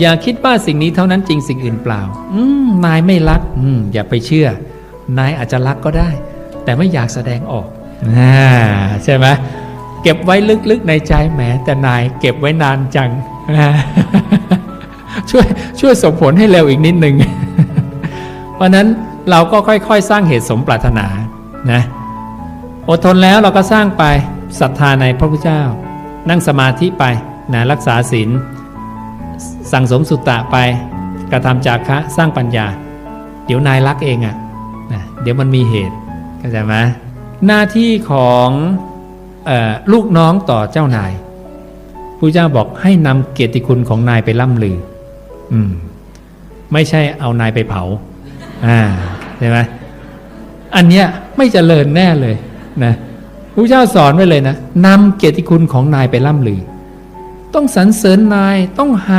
อย่าคิดว่าสิ่งนี้เท่านั้นจริงสิ่งอื่นเปล่า อืมนายไม่รัก อืมอย่าไปเชื่อ นายอาจจะรักก็ได้ แต่ไม่อยากแสดงออกอ่าใช่ไหมเก็บไว้ลึกๆในใจแหมแต่นายเก็บไว้นานจังอ่าช่วยช่วยส่งผลให้เร็วอีกนิดนึงเพราะฉะนั้นเราก็ค่อยๆ สร้างเหตุสมปรารถนานะอดทนแล้วเราก็สร้างไปศรัทธาในพระพุทธเจ้า นั่งสมาธิไปนะรักษาศีล สั่งสมสุตตะไปกระทำจากคะสร้างปัญญา เดี๋ยวนายรักเองอะ่ะนะเดี๋ยวมันมีเหตุเข้าใจไหมหน้าที่ของออลูกน้องต่อเจ้านายพระเจ้าบอกให้นำเกียรติคุณของนายไปล่ำลือ อืม ไม่ใช่เอานายไปเผา อ่าใช่ไหมอันเนี้ยไม่เจริญแน่เลยนะพระเจ้าสอนไว้เลยนะนำเกียรติคุณของนายไปล่ำลือ ต้องสรรเสริญนายต้องหา